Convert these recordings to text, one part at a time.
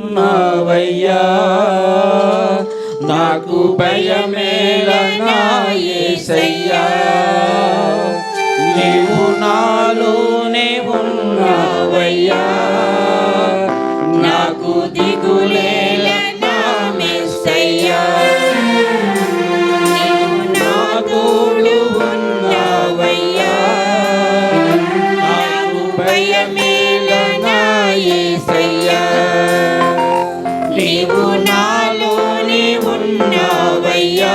ఉన్నావయ్యా. నాకు భయమేల నా నాలోనే ఉన్నావయ్యా.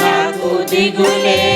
నాకు దిగులే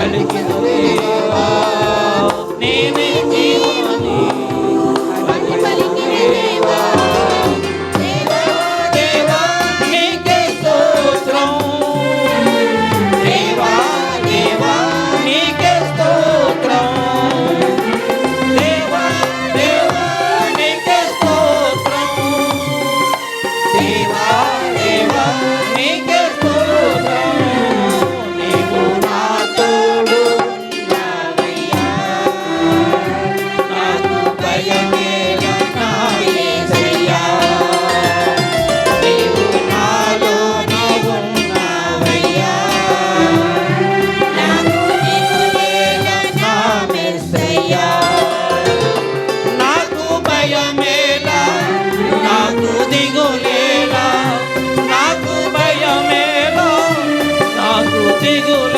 Malik is దిగులు